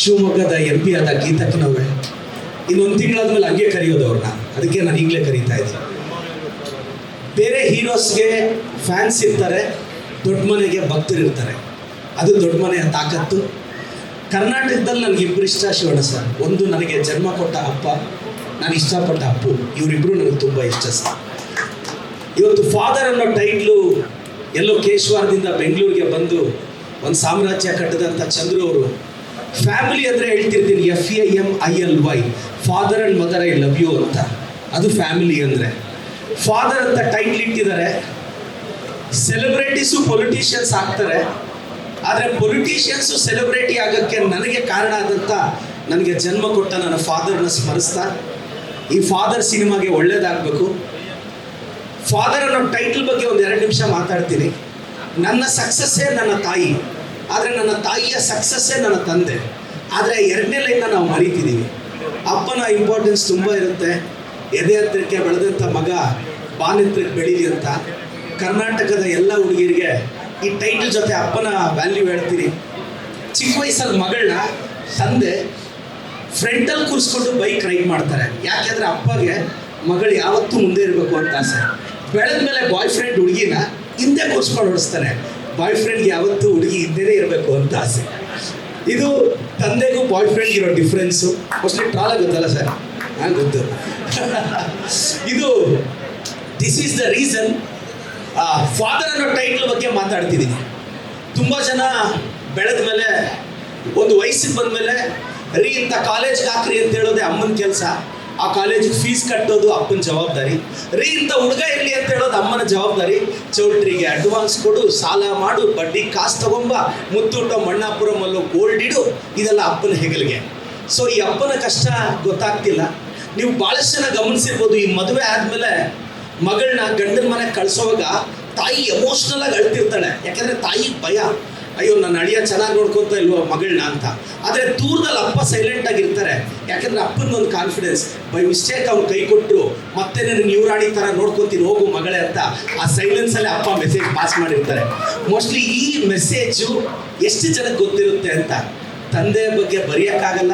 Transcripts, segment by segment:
ಶಿವಮೊಗ್ಗದ M P ಆದ ಗೀತಕ್ಕನವ್ರೆ ಇನ್ನೊಂದು ತಿಂಗಳಾದ್ಮೇಲೆ ಹಂಗೆ ಕರೆಯೋದು ಅವ್ರನ್ನ. ಅದಕ್ಕೆ ನಾನು ಈಗಲೇ ಕರೀತಾ ಇದ್ದೀನಿ ಬೇರೆ ಹೀರೋಸ್ಗೆ ಫ್ಯಾನ್ಸ್ ಇರ್ತಾರೆ, ದೊಡ್ಡ ಮನೆಗೆ ಭಕ್ತರು ಇರ್ತಾರೆ. ಅದು ದೊಡ್ಡ ಮನೆಯ ತಾಕತ್ತು. ಕರ್ನಾಟಕದಲ್ಲಿ ನನಗೆ ಇಬ್ಬರು ಇಷ್ಟ ಶಿವಣ್ಣ ಸರ್. ಒಂದು ನನಗೆ ಜನ್ಮ ಕೊಟ್ಟ ಅಪ್ಪ, ನಾನು ಇಷ್ಟಪಟ್ಟ ಅಪ್ಪು. ಇವರಿಬ್ಬರು ನನಗೆ ತುಂಬ ಇಷ್ಟ ಸರ್. ಇವತ್ತು ಫಾದರ್ ಅನ್ನೋ ಟೈಟ್ಲು ಎಲ್ಲೋ ಕೇಶ್ವಾರದಿಂದ ಬೆಂಗಳೂರಿಗೆ ಬಂದು ಒಂದು ಸಾಮ್ರಾಜ್ಯ ಕಟ್ಟಿದಂಥ ಚಂದ್ರು ಅವರು ಫ್ಯಾಮಿಲಿ ಅಂದರೆ ಹೇಳ್ತಿರ್ತೀನಿ F A M I L Y father and mother I love you ಅಂತ. ಅದು ಫ್ಯಾಮಿಲಿ ಅಂದರೆ. ಫಾದರ್ ಅಂತ ಟೈಟ್ಲ್ ಇಟ್ಟಿದ್ದಾರೆ. ಸೆಲೆಬ್ರಿಟೀಸು ಪೊಲಿಟಿಷಿಯನ್ಸ್ ಆಗ್ತಾರೆ. ಆದರೆ ಪೊಲಿಟಿಷಿಯನ್ಸು ಸೆಲೆಬ್ರಿಟಿ ಆಗೋಕ್ಕೆ ನನಗೆ ಕಾರಣ ಆದಂಥ ನನಗೆ ಜನ್ಮ ಕೊಟ್ಟ ನನ್ನ ಫಾದರ್ನ ಸ್ಮರಿಸ್ತಾ, ಈ ಫಾದರ್ ಸಿನಿಮಾಗೆ ಒಳ್ಳೇದಾಗಬೇಕು. ಫಾದರ್ ಅನ್ನೋ ಟೈಟಲ್ ಬಗ್ಗೆ ಒಂದು ಎರಡು ನಿಮಿಷ ಮಾತಾಡ್ತೀನಿ. ನನ್ನ ಸಕ್ಸಸ್ಸೇ ನನ್ನ ತಾಯಿ. ಆದರೆ ನನ್ನ ತಾಯಿಯ ಸಕ್ಸಸ್ಸೇ ನನ್ನ ತಂದೆ. ಆದರೆ ಎರಡನೇ ಲೈನ್ನ ನಾವು ಮರಿತಿದ್ದೀವಿ ಅಪ್ಪನ ಇಂಪಾರ್ಟೆನ್ಸ್ ತುಂಬ ಇರುತ್ತೆ. ಎದೆ ಹತ್ತಿರಕ್ಕೆ ಬೆಳೆದಂಥ ಮಗ ಬಾನೆತ್ರಕ್ಕೆ ಬೆಳೀಲಿ ಅಂತ. ಕರ್ನಾಟಕದ ಎಲ್ಲ ಹುಡುಗಿರಿಗೆ ಈ ಟೈಟಲ್ ಜೊತೆ ಅಪ್ಪನ ವ್ಯಾಲ್ಯೂ ಹೇಳ್ತೀನಿ. ಚಿಕ್ಕ ವಯಸ್ಸಲ್ಲಿ ಮಗಳನ್ನ ತಂದೆ ಫ್ರೆಂಟಲ್ಲಿ ಕೂರಿಸ್ಕೊಂಡು ಬೈಕ್ ರೈಡ್ ಮಾಡ್ತಾರೆ. ಯಾಕೆಂದರೆ ಅಪ್ಪಗೆ ಮಗಳು ಯಾವತ್ತೂ ಮುಂದೆ ಇರಬೇಕು ಅಂತ ಆಸೆ. ಬೆಳೆದ ಮೇಲೆ ಬಾಯ್ ಫ್ರೆಂಡ್ ಹುಡುಗಿನ ಹಿಂದೆ ಕೂರಿಸ್ಕೊಂಡು ಓಡಿಸ್ತಾನೆ. ಬಾಯ್ ಫ್ರೆಂಡ್ಗೆ ಯಾವತ್ತೂ ಹುಡುಗಿ ಇದ್ದೇ ಇರಬೇಕು ಅಂತ ಆಸೆ. ಇದು ತಂದೆಗೂ ಬಾಯ್ ಫ್ರೆಂಡ್ ಇರೋ ಡಿಫ್ರೆನ್ಸು ಮೋಸ್ಟ್ಲಿ ಟ್ರಾಲ ಗೊತ್ತಲ್ಲ ಸರ್? ನಾನು ಗೊತ್ತು. ಇದು this is the reason father ಅನ್ನೋ ಟೈಟ್ಲ್ ಬಗ್ಗೆ ಮಾತಾಡ್ತಿದ್ದೀನಿ. ತುಂಬ ಜನ ಬೆಳೆದ ಮೇಲೆ, ಒಂದು ವಯಸ್ಸಿಗೆ ಬಂದಮೇಲೆ ರೀ, ಇಂಥ ಕಾಲೇಜ್ಗೆ ಹಾಕ್ರಿ ಅಂತ ಹೇಳೋದೇ ಅಮ್ಮನ ಕೆಲಸ. ಆ ಕಾಲೇಜಿಗೆ ಫೀಸ್ ಕಟ್ಟೋದು ಅಪ್ಪನ ಜವಾಬ್ದಾರಿ. ರೀ, ಇಂಥ ಹುಡುಗ ಇರಲಿ ಅಂತ ಹೇಳೋದು ಅಮ್ಮನ ಜವಾಬ್ದಾರಿ. ಚೌಟ್ರಿಗೆ ಅಡ್ವಾನ್ಸ್ ಕೊಡು, ಸಾಲ ಮಾಡು, ಬಡ್ಡಿ ಕಾಸು ತಗೊಂಬ, ಮುತ್ತೂಟ ಮಣ್ಣಾಪುರಮಲ್ಲೂ ಗೋಲ್ಡ್ ಇಡು, ಇದೆಲ್ಲ ಅಪ್ಪನ ಹೆಗಲಿಗೆ. ಸೊ ಈ ಅಪ್ಪನ ಕಷ್ಟ ಗೊತ್ತಾಗ್ತಿಲ್ಲ. ನೀವು ಭಾಳಷ್ಟು ಜನ ಗಮನಿಸಿರ್ಬೋದು, ಈ ಮದುವೆ ಆದಮೇಲೆ ಮಗಳನ್ನ ಗಂಡನ ಮನೆಗೆ ಕಳ್ಸೋವಾಗ ತಾಯಿ ಎಮೋಷ್ನಲ್ ಆಗಿ ಅಳ್ತಿರ್ತಾಳೆ. ಯಾಕಂದ್ರೆ ತಾಯಿ ಭಯ. ಅಯ್ಯೋ, ನನ್ನ ಅಳಿಯ ಚೆನ್ನಾಗಿ ನೋಡ್ಕೊತಾ ಇಲ್ವೋ ಮಗಳನ್ನ ಅಂತ. ಆದರೆ ದೂರದಲ್ಲಿ ಅಪ್ಪ ಸೈಲೆಂಟ್ ಆಗಿರ್ತಾರೆ ಯಾಕಂದ್ರೆ ಅಪ್ಪನ ಒಂದು ಕಾನ್ಫಿಡೆನ್ಸ್ ಬೈ ಮಿಸ್ಟೇಕ್ ಅವ್ನು ಕೈ ಕೊಟ್ಟು ಮತ್ತೆ ನಾನು ಯುವರಾಣಿ ಥರ ನೋಡ್ಕೊತೀನಿ, ಹೋಗು ಮಗಳೇ ಅಂತ ಆ ಸೈಲೆನ್ಸಲ್ಲೇ ಅಪ್ಪ ಮೆಸೇಜ್ ಪಾಸ್ ಮಾಡಿರ್ತಾರೆ. ಮೋಸ್ಟ್ಲಿ ಈ ಮೆಸೇಜು ಎಷ್ಟು ಜನಕ್ಕೆ ಗೊತ್ತಿರುತ್ತೆ ಅಂತ ತಂದೆ ಬಗ್ಗೆ ಬರೆಯೋಕ್ಕಾಗಲ್ಲ,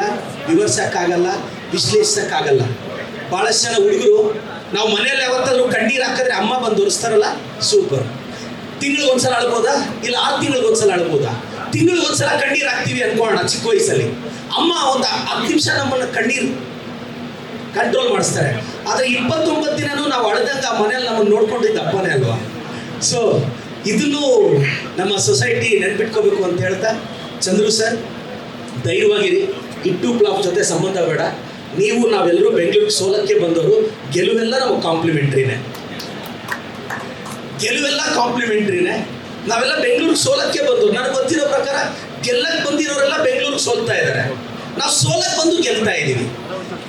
ವಿವರ್ಸೋಕ್ಕಾಗಲ್ಲ, ವಿಶ್ಲೇಷಿಸೋಕ್ಕಾಗಲ್ಲ. ಭಾಳಷ್ಟು ಜನ ಹುಡುಗರು, ನಾವು ಮನೆಯಲ್ಲಿ ಯಾವತ್ತಾದ್ರೂ ಕಣ್ಣೀರು ಹಾಕಿದ್ರೆ ಅಮ್ಮ ಬಂದು ಒರೆಸ್ತಾರಲ್ಲ ಸೂಪರ್ ತಿಂಗಳಿಗೆ ಒಂದ್ಸಲ ಅಳ್ಬೋದಾ? ಇಲ್ಲ ಆರು ತಿಂಗಳಿಗೆ ಒಂದ್ಸಲ ಅಳ್ಬೋದಾ? ತಿಂಗಳಿಗೆ ಒಂದ್ಸಲ ಕಣ್ಣೀರು ಹಾಕ್ತೀವಿ ಅನ್ಕೋಣ ಚಿಕ್ಕ ವಯಸ್ಸಲ್ಲಿ. ಅಮ್ಮ ಒಂದು ಹತ್ತು ನಿಮಿಷ ನಮ್ಮನ್ನು ಕಣ್ಣೀರು ಕಂಟ್ರೋಲ್ ಮಾಡಿಸ್ತಾರೆ. ಆದರೆ ಇಪ್ಪತ್ತೊಂಬತ್ತು ದಿನನೂ ನಾವು ಅಳದಂಗ ಮನೇಲಿ ನಮ್ಮನ್ನು ನೋಡ್ಕೊಂಡಿದ್ದ ಅಪ್ಪನೇ ಅಲ್ವಾ? ಸೊ ಇದನ್ನು ನಮ್ಮ ಸೊಸೈಟಿ ನೆನ್ಪಿಟ್ಕೋಬೇಕು ಅಂತ ಹೇಳ್ತಾ, ಚಂದ್ರು ಸರ್, ಧೈರ್ಯವಾಗಿರಿ. ಇಟ್ಟು ಪ್ಲಾಪ್ ಜೊತೆ ಸಂಬಂಧ ಬೇಡ. ನೀವು ನಾವೆಲ್ಲರೂ ಬೆಂಗಳೂರಿಗೆ ಸೋಲಕ್ಕೆ ಬಂದವರು, ಗೆಲುವೆಲ್ಲ ನಾವು ಕಾಂಪ್ಲಿಮೆಂಟ್ರಿನೇ ಗೆಲುವೆಲ್ಲ ಕಾಂಪ್ಲಿಮೆಂಟ್ರಿನೇ ನಾವೆಲ್ಲ ಬೆಂಗಳೂರಿಗೆ ಸೋಲಕ್ಕೆ ಬಂದು, ನನಗೆ ಗೊತ್ತಿರೋ ಪ್ರಕಾರ ಗೆಲ್ಲಕ್ಕೆ ಬಂದಿರೋರೆಲ್ಲ ಬೆಂಗಳೂರಿಗೆ ಸೋಲ್ತಾ ಇದ್ದಾರೆ ನಾವು ಸೋಲಕ್ಕೆ ಬಂದು ಗೆಲ್ತಾ ಇದ್ದೀವಿ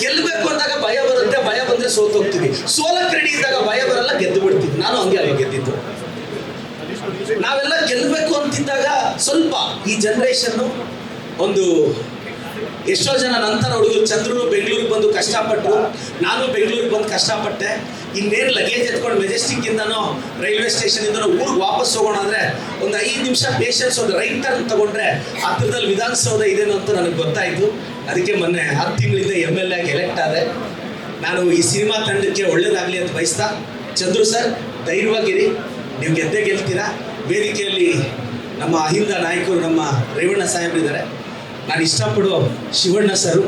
ಗೆಲ್ಲಬೇಕು ಅಂದಾಗ ಭಯ ಬರುತ್ತೆ, ಭಯ ಬಂದರೆ ಸೋತೋಗ್ತೀವಿ ಸೋಲಕ್ಕೆ ರೆಡಿ ಇದ್ದಾಗ ಭಯ ಬರಲ್ಲ, ಗೆದ್ದು ಬಿಡ್ತೀವಿ. ನಾನು ಹಂಗೆ ಅಲ್ಲಿ ಗೆದ್ದಿದ್ದು ನಾವೆಲ್ಲ ಗೆಲ್ಲಬೇಕು ಅಂತಿದ್ದಾಗ ಸ್ವಲ್ಪ ಈ ಜನ್ರೇಷನ್ನು ಒಂದು ಎಷ್ಟೋ ಜನ ನಂತರ ಹುಡುಗರು ಚಂದ್ರರು ಬೆಂಗಳೂರಿಗೆ ಬಂದು ಕಷ್ಟಪಟ್ಟರು ನಾನು ಬೆಂಗಳೂರಿಗೆ ಬಂದು ಕಷ್ಟಪಟ್ಟೆ. ಇನ್ನೇನು ಲಗೇಜ್ ಎತ್ಕೊಂಡು ಮೆಜೆಸ್ಟಿಕ್ಕಿಂದನೋ ರೈಲ್ವೆ ಸ್ಟೇಷನಿಂದನೋ ಊರಿಗೆ ವಾಪಸ್ ಹೋಗೋಣ ಅಂದ್ರೆ ಒಂದು ಐದು ನಿಮಿಷ ಪೇಷನ್ಸ್ ಒಂದು ರೈಟ್ ಟರ್ನ್ ತಗೊಂಡ್ರೆ ಹತ್ತಿರದಲ್ಲಿ ವಿಧಾನಸೌಧ ಇದೇನೋ ಅಂತ ನನಗೆ ಗೊತ್ತಾಯಿತು. ಅದಕ್ಕೆ ಮೊನ್ನೆ ಹತ್ತು ತಿಂಗಳಿಂದ ಎಂ ಎಲ್ ಆಗಿ ಎಲೆಕ್ಟ್ ಆದೆ. ನಾನು ಈ ಸಿನಿಮಾ ತಂಡಕ್ಕೆ ಒಳ್ಳೇದಾಗಲಿ ಅಂತ ಬಯಸ್ತಾ, ಚಂದ್ರು ಸರ್ ಧೈರ್ಯವಾಗಿರಿ. ನೀವು ಗೆದ್ದೇ ಗೆಲ್ತೀರಾ? ವೇದಿಕೆಯಲ್ಲಿ ನಮ್ಮ ಅಹಿಂದ ನಾಯಕರು ನಮ್ಮ ರೇವಣ್ಣ ಸಾಹೇಬರಿದ್ದಾರೆ ನಾನು ಇಷ್ಟಪಡೋ ಶಿವಣ್ಣ ಸರು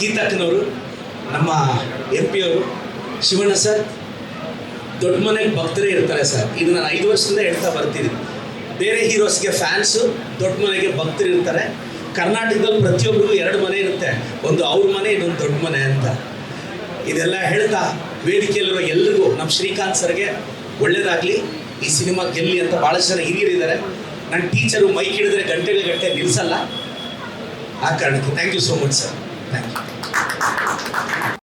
ಗೀತಕ್ಕನವರು ನಮ್ಮ ಎಂ ಪಿ ಅವರು. ಶಿವಣ್ಣ ಸರ್ ದೊಡ್ಡ ಮನೆಗೆ ಭಕ್ತರೇ ಇರ್ತಾರೆ ಸರ್. ಇದು ನಾನು ಐದು ವರ್ಷದಿಂದ ಹೇಳ್ತಾ ಬರ್ತೀನಿ. ಬೇರೆ ಹೀರೋಸ್ಗೆ ಫ್ಯಾನ್ಸು, ದೊಡ್ಡ ಮನೆಗೆ ಭಕ್ತರು ಇರ್ತಾರೆ. ಕರ್ನಾಟಕದಲ್ಲಿ ಪ್ರತಿಯೊಬ್ಬರಿಗೂ ಎರಡು ಮನೆ ಇರುತ್ತೆ. ಒಂದು ಅವ್ರ ಮನೆ, ಇನ್ನೊಂದು ದೊಡ್ಡ ಮನೆ ಅಂತ. ಇದೆಲ್ಲ ಹೇಳ್ತಾ ವೇದಿಕೆಯಲ್ಲಿರುವ ಎಲ್ರಿಗೂ ನಮ್ಮ ಶ್ರೀಕಾಂತ್ ಸರ್ಗೆ ಒಳ್ಳೇದಾಗಲಿ. ಈ ಸಿನಿಮಾ ಗೆಲ್ಲಿ ಅಂತ ಭಾಳಷ್ಟು ಜನ ಹಿರಿಯರಿದ್ದಾರೆ ನನ್ನ ಟೀಚರು ಮೈಕ್ ಹಿಡಿದ್ರೆ ಗಂಟೆಗಳ ಗಂಟೆ ನಿಲ್ಲಿಸಲ್ಲ ಆ ಕಾರಣಕ್ಕೆ thank you so much sir thank you